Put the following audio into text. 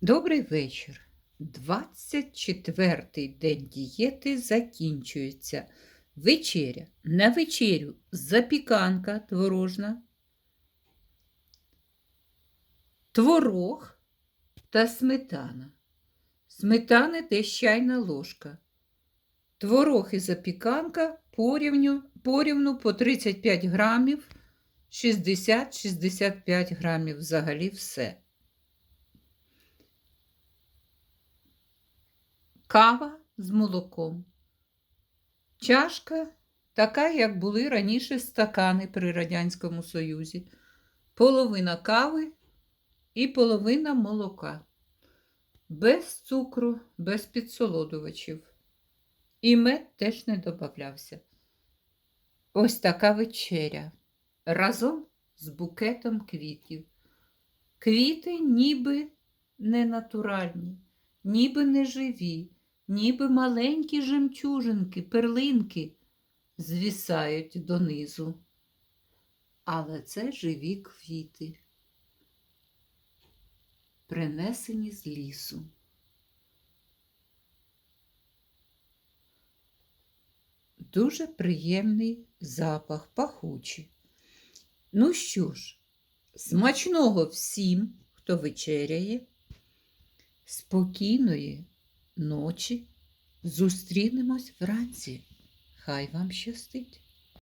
Добрий вечір. 24-й день дієти закінчується. Вечеря. На вечерю запіканка творожна, творог та сметана. Сметани десь чайна ложка. Творог і запіканка порівню, порівну по 35 грамів, 60-65 грамів взагалі все. Кава з молоком. Чашка така, як були раніше стакани при Радянському Союзі. Половина кави і половина молока. Без цукру, без підсолодувачів. І мед теж не додавався. Ось така вечеря. Разом з букетом квітів. Квіти ніби не натуральні, ніби не живі, ніби маленькі жемчужинки, перлинки звісають донизу. Але це живі квіти, принесені з лісу. Дуже приємний запах, пахучий. Ну що ж, смачного всім, хто вечеряє, спокійної ночі. Зустрінемось вранці. Хай вам щастить!